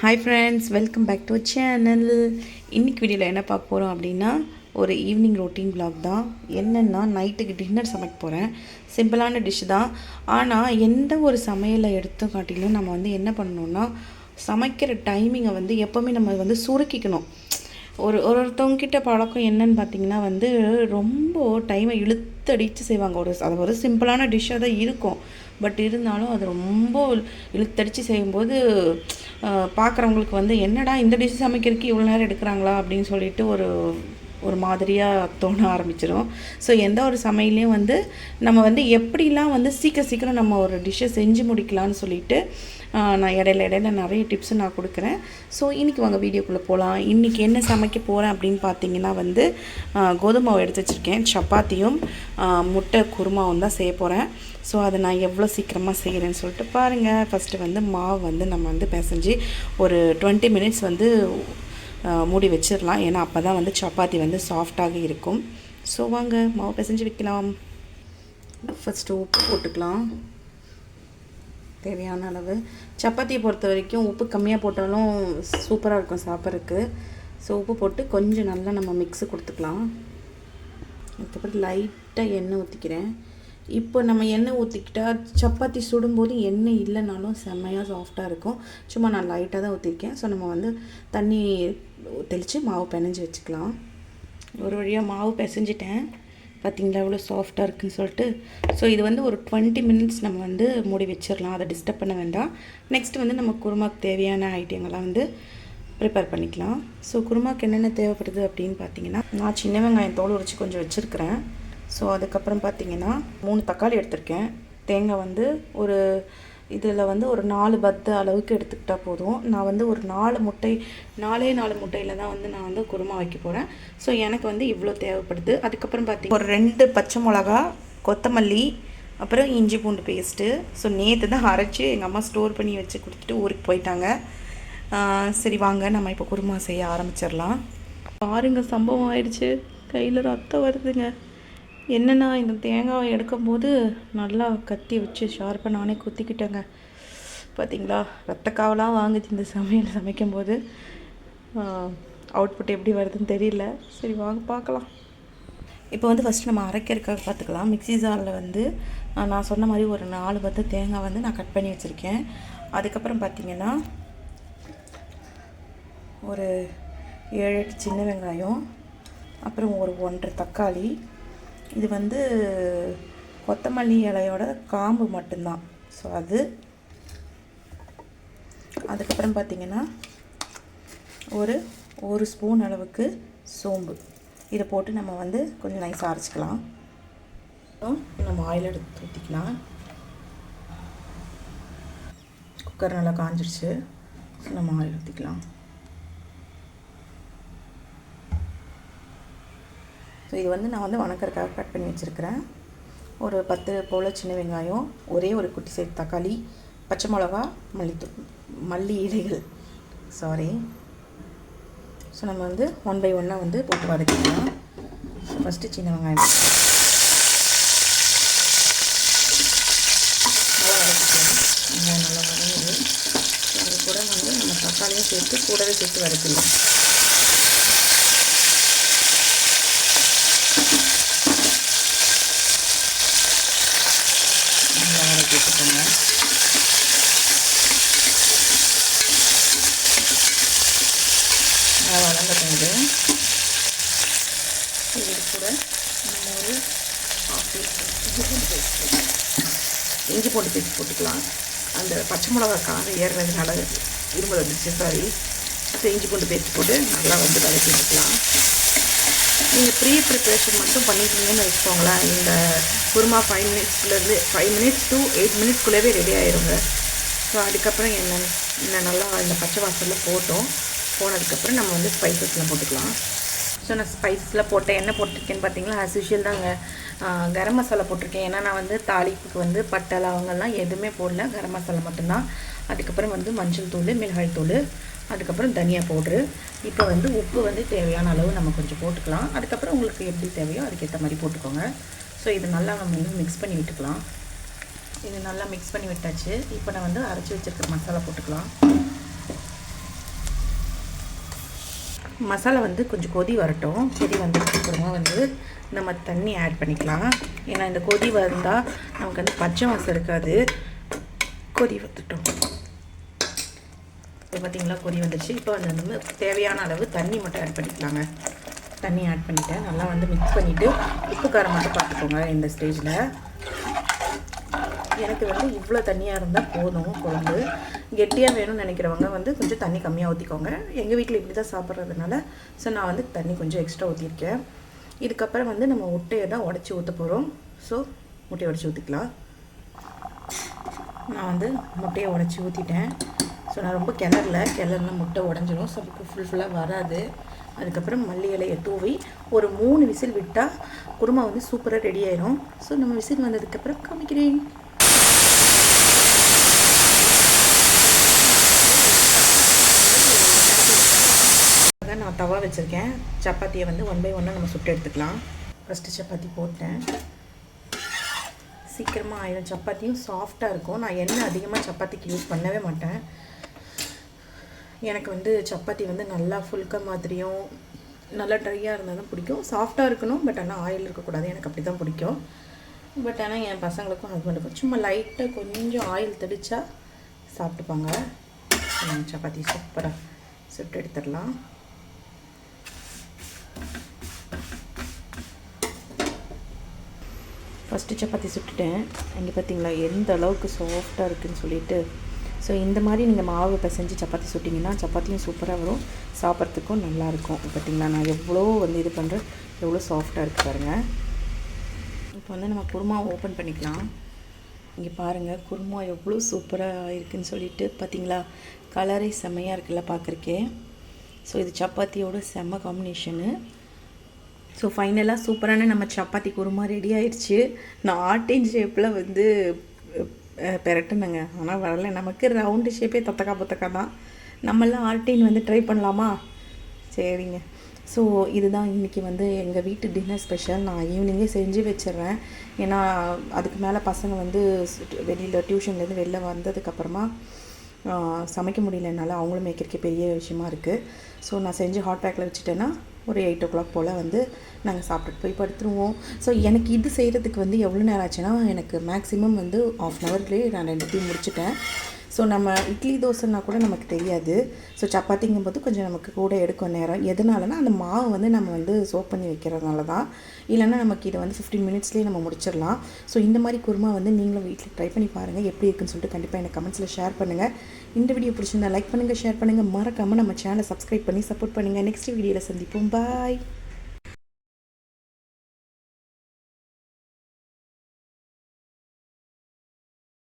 Hi friends welcome back to channel இன்றைக்கி வீடியோவில் என்ன பார்க்க போகிறோம் அப்படின்னா ஒரு ஈவினிங் ரொட்டீன் vlog தான். என்னென்னா நைட்டுக்கு டின்னர் சமைக்க போகிறேன் சிம்பிளான டிஷ் தான். ஆனால் எந்த ஒரு சமையலை எடுத்து காட்டிலும் நம்ம வந்து என்ன பண்ணணும்னா சமைக்கிற டைமிங்கை வந்து எப்போவுமே நம்ம வந்து சுருக்கிக்கணும். ஒரு ஒரு ஒருத்தவங்கிட்ட பழக்கம் என்னன்னு பார்த்தீங்கன்னா வந்து ரொம்ப டைமை இழுத்தடித்து செய்வாங்க. ஒரு அது ஒரு சிம்பிளான டிஷ்ஷாக தான் இருக்கும். பட் இருந்தாலும் அது ரொம்ப இழுத்தடிச்சு செய்யும்போது பார்க்குறவங்களுக்கு வந்து என்னடா இந்த டிஷ் சமைக்கிறதுக்கு இவ்வளோ நேரம் எடுக்கிறாங்களா? அப்படின்னு சொல்லிட்டு ஒரு ஒரு மாதிரியாக தோண ஆரம்பிச்சிடும் ஸோ எந்த ஒரு சமையலையும் வந்து நம்ம வந்து எப்படிலாம் வந்து சீக்கிரம் சீக்கிரம் நம்ம ஒரு டிஷ்ஷை செஞ்சு முடிக்கலாம்னு சொல்லிட்டு நான் இடையில இடையில நிறைய டிப்ஸ் நான் கொடுக்குறேன். ஸோ இன்றைக்கி வாங்க வீடியோக்குள்ளே போகலாம் இன்றைக்கி என்ன சமைக்க போகிறேன் அப்படின்னு பார்த்தீங்கன்னா வந்து கோதுமை மாவு எடுத்து வச்சுருக்கேன். சப்பாத்தியும் முட்டை குருமாவும் தான் செய்ய போகிறேன் ஸோ அதை நான் எவ்வளோ சீக்கிரமாக செய்கிறேன்னு சொல்லிட்டு பாருங்கள் ஃபஸ்ட்டு வந்து மாவு வந்து நம்ம வந்து பிசைஞ்சு ஒரு டுவெண்ட்டி மினிட்ஸ் வந்து மூடி வச்சிடலாம் ஏன்னா அப்போ தான் வந்து சப்பாத்தி வந்து சாஃப்டாக இருக்கும். ஸோ வாங்க மாவு பிசைஞ்சு வைக்கலாம். ஃபஸ்ட்டு உப்பு போட்டுக்கலாம். தேவையான அளவு. சப்பாத்தியை பொறுத்த வரைக்கும் உப்பு கம்மியாக போட்டாலும் சூப்பராக இருக்கும் சாப்பிட்றதுக்கு. ஸோ உப்பு போட்டு கொஞ்சம் நல்லா நம்ம மிக்ஸு கொடுத்துக்கலாம். அதுக்கப்புறம் லைட்டாக எண்ணெய் ஊற்றிக்கிறேன் இப்போ நம்ம எண்ணெய் ஊற்றிக்கிட்டால் சப்பாத்தி சுடும்போது எண்ணெய் இல்லைனாலும் செம்மையாக சாஃப்டாக இருக்கும். சும்மா நான் லைட்டாக தான் ஊற்றிருக்கேன் ஸோ நம்ம வந்து தண்ணி தெளித்து மாவு பிணைஞ்சு வச்சுக்கலாம். ஒரு வழியாக மாவு பிசைஞ்சிட்டேன். பார்த்தீங்களா? எவ்வளோ சாஃப்டாக இருக்குன்னு சொல்லிட்டு. ஸோ இது வந்து ஒரு டுவெண்ட்டி மினிட்ஸ் நம்ம வந்து மூடி வச்சிடலாம் அதை டிஸ்டர்ப் பண்ண வேண்டாம். நெக்ஸ்ட் வந்து நம்ம குருமாக்கு தேவையான ஐட்டங்கள்லாம் வந்து ப்ரிப்பேர் பண்ணிக்கலாம். ஸோ குருமாக்கு என்னென்ன தேவைப்படுது அப்படின்னு பார்த்தீங்கன்னா நான் சின்ன வெங்காயம் தோல் உரிச்சு கொஞ்சம் வச்சுருக்கிறேன். ஸோ அதுக்கப்புறம் பார்த்தீங்கன்னா மூணு தக்காளி எடுத்திருக்கேன். தேங்காய் வந்து ஒரு இதில் வந்து ஒரு நாலு பத்து அளவுக்கு எடுத்துக்கிட்டால் போதும். நான் வந்து ஒரு நாலு முட்டை நாலே நாலு முட்டையில் தான் வந்து நான் வந்து குருமா வைக்க போகிறேன் ஸோ எனக்கு வந்து இவ்வளோ தேவைப்படுது. அதுக்கப்புறம் பார்த்தீங்கன்னா ஒரு ரெண்டு பச்சை மிளகா கொத்தமல்லி அப்புறம் இஞ்சி பூண்டு பேஸ்ட்டு ஸோ நேற்று தான் அரைச்சி எங்கள் அம்மா ஸ்டோர் பண்ணி வச்சு கொடுத்துட்டு ஊருக்கு போயிட்டாங்க. சரி வாங்க நம்ம இப்போ குருமா செய்ய ஆரம்பிச்சிடலாம். பாருங்க சம்பவம் ஆயிடுச்சு. கையில் ரத்தம் வருதுங்க. என்னென்னா இந்த தேங்காவை எடுக்கும்போது நல்லா கத்தி வச்சு ஷார்ப்பாக நானே குத்திக்கிட்டேங்க. பார்த்தீங்களா ரத்தக்காவலாம் வாங்குச்சு இந்த சமையல் சமைக்கும்போது. அவுட்புட் எப்படி வருதுன்னு தெரியல. சரி வாங்க பார்க்கலாம். இப்போ வந்து ஃபஸ்ட்டு நம்ம அரைக்கிறதுக்காக பார்த்துக்கலாம். மிக்ஸி ஜாரில் வந்து நான் சொன்ன மாதிரி ஒரு நாலு பத்து தேங்காய் வந்து நான் கட் பண்ணி வச்சுருக்கேன். அதுக்கப்புறம் பார்த்தீங்கன்னா ஒரு ஏழு எட்டு சின்ன வெங்காயம். அப்புறம் ஒரு ஒன்றரை தக்காளி. இது வந்து கொத்தமல்லி இலையோட காம்பு மட்டும்தான். ஸோ அது. அதுக்கப்புறம் பார்த்திங்கன்னா ஒரு ஒரு ஸ்பூன் அளவுக்கு சோம்பு. இதை போட்டு நம்ம வந்து கொஞ்சம் நைஸாக அரைச்சிக்கலாம். நம்ம ஆயில் எடுத்து ஊற்றிக்கலாம் குக்கர் நல்லா காஞ்சிடுச்சு நம்ம ஆயில் ஊற்றிக்கலாம் ஸோ இது வந்து நான் வந்து வணக்கறக்காக கட் பண்ணி வச்சுருக்கிறேன். ஒரு பத்து போல் சின்ன வெங்காயம் ஒரே ஒரு குட்டி சைடு தக்காளி பச்சை மிளகா மல்லித்தூள் மல்லி இலைகள். சாரி ஸோ நம்ம வந்து ஒன் பை ஒன்னாக வந்து போட்டு வதக்கிக்கலாம் ஸோ ஃபஸ்ட்டு சின்ன வெங்காயம் நல்லா வதக்கிக்கலாம். வெங்காயம் நல்லா வதங்குது. அது கூட வந்து நம்ம தக்காளியும் சேர்த்து கூடவே சேர்த்து வதக்கிடலாம் நல்லா வதக்கி வச்சுக்கோங்க நல்லா வதங்கட்டும் இது இது நம்ம ஒரு இஞ்சி பூண்டு பேஸ்ட் இஞ்சி பூண்டு பேஸ்ட் போட்டுக்கலாம். அந்த பச்சை மிளகா காரம் ஏறுறதுனால இரும்பல் வந்துச்சு சாரி அப்போ இஞ்சி பூண்டு பேஸ்ட் போட்டு நல்லா வந்து வதக்கி வச்சுக்கலாம் நீங்கள் ப்ரீ ப்ரிப்ரேஷன் மட்டும் பண்ணிட்டீங்கன்னு வச்சுக்கோங்களேன். இந்த குருமா ஃபைவ் மினிட்ஸ்லேருந்து ஃபைவ் மினிட்ஸ் டு எயிட் மினிட்ஸ்குள்ளேவே ரெடி ஆயிருங்க. ஸோ அதுக்கப்புறம் என்ன என்ன நல்லா இந்த பச்சை வாசலில் போட்டோம். போனதுக்கப்புறம் நம்ம வந்து ஸ்பைசஸ்லாம் போட்டுக்கலாம். ஸோ நான் ஸ்பைஸில் போட்டேன் என்ன போட்டிருக்கேன்னு பார்த்தீங்களா? ஆஸ் யூஷுவல் தாங்க. கரம் மசாலா போட்டிருக்கேன். ஏன்னா நான் வந்து தாளிப்புக்கு வந்து பட்டை லவங்கள்லாம் எதுவுமே போடல. கரம் மசாலா மட்டும்தான். அதுக்கப்புறம் வந்து மஞ்சள் தூள் மிளகாய் தூள் அதுக்கப்புறம் தனியா பவுட்ரு இப்போ வந்து உப்பு வந்து தேவையான அளவு நம்ம கொஞ்சம் போட்டுக்கலாம். அதுக்கப்புறம் உங்களுக்கு எப்படி தேவையோ அதுக்கேற்ற மாதிரி போட்டுக்கோங்க. ஸோ இது நல்லா நம்ம வந்து மிக்ஸ் பண்ணி விட்டுக்கலாம். இது நல்லா மிக்ஸ் பண்ணி விட்டாச்சு. இப்போ நான் வந்து அரைச்சி வச்சிருக்கிற மசாலா போட்டுக்கலாம். மசாலா வந்து கொஞ்சம் கொதி வரட்டும். கொதி வந்ததுக்கப்புறமா வந்து நம்ம தண்ணி ஆட் பண்ணிக்கலாம். ஏன்னா இந்த கொதி வந்தால் நமக்கு வந்து பச்சை வாசம் இருக்காது. கொதி வந்துட்டோம். இப்போ பார்த்தீங்களா கொதி வந்துச்சு. இப்போ வந்து நம்ம தேவையான அளவு தண்ணி மட்டும் ஆட் பண்ணிக்கலாங்க. தண்ணி ஆட் பண்ணிவிட்டேன் நல்லா வந்து மிக்ஸ் பண்ணிவிட்டு உப்பு காரம் மட்டும் பார்த்துக்கோங்க இந்த ஸ்டேஜில் எனக்கு வந்து இவ்வளோ தண்ணியாக இருந்தால் போதும் குழம்பு. கெட்டியாக வேணும்னு நினைக்கிறவங்க வந்து கொஞ்சம் தண்ணி கம்மியாக ஊற்றிக்கோங்க எங்கள் வீட்டில் இப்படி தான் சாப்பிட்றதுனால ஸோ நான் வந்து தண்ணி கொஞ்சம் எக்ஸ்ட்ரா ஊற்றிருக்கேன் இதுக்கப்புறம் வந்து நம்ம முட்டையை தான் உடச்சி ஊற்ற போகிறோம் ஸோ முட்டையை உடச்சி ஊற்றிக்கலாம் நான் வந்து முட்டையை உடச்சி ஊற்றிட்டேன் ஸோ நான் ரொம்ப கிளறல. கிளறுனா முட்டை உடஞ்சிரும். ஸோ ஃபுல் ஃபுல்லாக வராது. அதுக்கப்புறம் மல்லி இலையை தூவி ஒரு மூணு விசில் விட்டால் குருமா வந்து சூப்பராக ரெடி ஆயிரும். ஸோ நம்ம விசில் வந்ததுக்கப்புறம் காமிக்கிறேன். அதான் நான் தவா வச்சுருக்கேன். சப்பாத்தியை வந்து ஒன் பை ஒன்னாக நம்ம சுட்டு எடுத்துக்கலாம். ஃபஸ்ட்டு சப்பாத்தி போட்டேன். சீக்கிரமாக ஆயிரும். சப்பாத்தியும் சாஃப்டாக இருக்கும். நான் எண்ணெய் அதிகமாக சப்பாத்திக்கு யூஸ் பண்ணவே மாட்டேன். எனக்கு வந்து சப்பாத்தி வந்து நல்லா ஃபுல்க மாதிரியும் நல்லா ட்ரையாக இருந்தால் தான் பிடிக்கும். சாஃப்டாக இருக்கணும் பட் ஆனால் ஆயில் இருக்கக்கூடாது. எனக்கு அப்படி தான் பிடிக்கும். பட் ஆனால் என் பசங்களுக்கும் ஹஸ்பண்டுக்கும் சும்மா லைட்டாக கொஞ்சம் ஆயில் தெளித்தா சாப்பிட்டுப்பாங்க. சப்பாத்தி சூப்பராக சுட்டு எடுத்துடலாம். ஃபஸ்ட்டு சப்பாத்தி சுட்டுட்டேன். இங்கே பார்த்தீங்களா எந்த அளவுக்கு சாஃப்டாக இருக்குதுன்னு சொல்லிட்டு. ஸோ இந்த மாதிரி நீங்கள் மாவு பிசைஞ்சு சப்பாத்தி சுட்டிங்கன்னா சப்பாத்தியும் சூப்பராக வரும். சாப்பிட்றதுக்கும் நல்லாயிருக்கும் பார்த்தீங்களா நான் எவ்வளோ வந்து இது பண்ணுறேன் எவ்வளோ சாஃப்டாக இருக்குது பாருங்கள் இப்போ வந்து நம்ம குருமா ஓப்பன் பண்ணிக்கலாம். இங்கே பாருங்கள் குருமா எவ்வளோ சூப்பராக இருக்குதுன்னு சொல்லிட்டு பார்த்தீங்களா கலரே செம்மையாக இருக்குல்ல பார்க்குறக்கே ஸோ இது சப்பாத்தியோட செம்ம காம்பினேஷனு ஸோ ஃபைனலாக சூப்பரான நம்ம சப்பாத்தி குருமா ரெடி ஆயிடுச்சு. நான் ஆட்டின் ஷேப்பில் வந்து பெரட்டுனுங்க ஆனால் வரல. நமக்கு ரவுண்டு ஷேப்பே தொத்தக்கா புத்தக்கா தான். நம்மளாம் ஆர்டின் வந்து ட்ரை பண்ணலாமா? சரிங்க. ஸோ இதுதான் இன்றைக்கி வந்து எங்கள் வீட்டு டின்னர் ஸ்பெஷல் நான் ஈவினிங்கே செஞ்சு வச்சிடுறேன். ஏன்னா அதுக்கு மேலே பசங்க வந்து வெளியில் டியூஷன்லேருந்து வெளில வந்ததுக்கப்புறமா சமைக்க முடியல. என்னால் அவங்களும் மேய்க்கிறக்கே பெரிய விஷயமா இருக்குது ஸோ நான் செஞ்சு ஹாட் பேக்கில் வச்சுட்டேன்னா ஒரு எயிட் ஓ கிளாக் போல் வந்து நாங்கள் சாப்பிட்டுட்டு போய் படுத்துருவோம். ஸோ எனக்கு இது செய்கிறதுக்கு வந்து எவ்வளோ நேரம் ஆச்சுன்னா எனக்கு மேக்ஸிமம் வந்து ஆஃப் அன் ஹவர்லேயே நான் ரெண்டுத்தையும் முடிச்சுட்டேன். ஸோ நம்ம இட்லி தோசைன்னா கூட நமக்கு தெரியாது. ஸோ சப்பாத்திங்கும் போது கொஞ்சம் நமக்கு கூட எடுக்கும் நேரம். எதனாலனா அந்த மாவு வந்து நம்ம வந்து சோப் பண்ணி வைக்கிறதுனால தான். இல்லைன்னா நமக்கு இதை வந்து ஃபிஃப்டீன் மினிட்ஸ்லேயே நம்ம முடிச்சிடலாம். ஸோ இந்த மாதிரி குருமா வந்து நீங்களும் வீட்டில் ட்ரை பண்ணி பாருங்கள் எப்படி இருக்குன்னு சொல்லிட்டு கண்டிப்பாக எனக்கு கமெண்ட்ஸில் ஷேர் பண்ணுங்கள் இந்த வீடியோ பிடிச்சிருந்தா லைக் பண்ணுங்கள் ஷேர் பண்ணுங்கள் மறக்காமல் நம்ம சேனலை சப்ஸ்கிரைப் பண்ணி சப்போர்ட் பண்ணுங்கள் நெக்ஸ்ட் வீடியோவில் சந்திப்போம். பாய்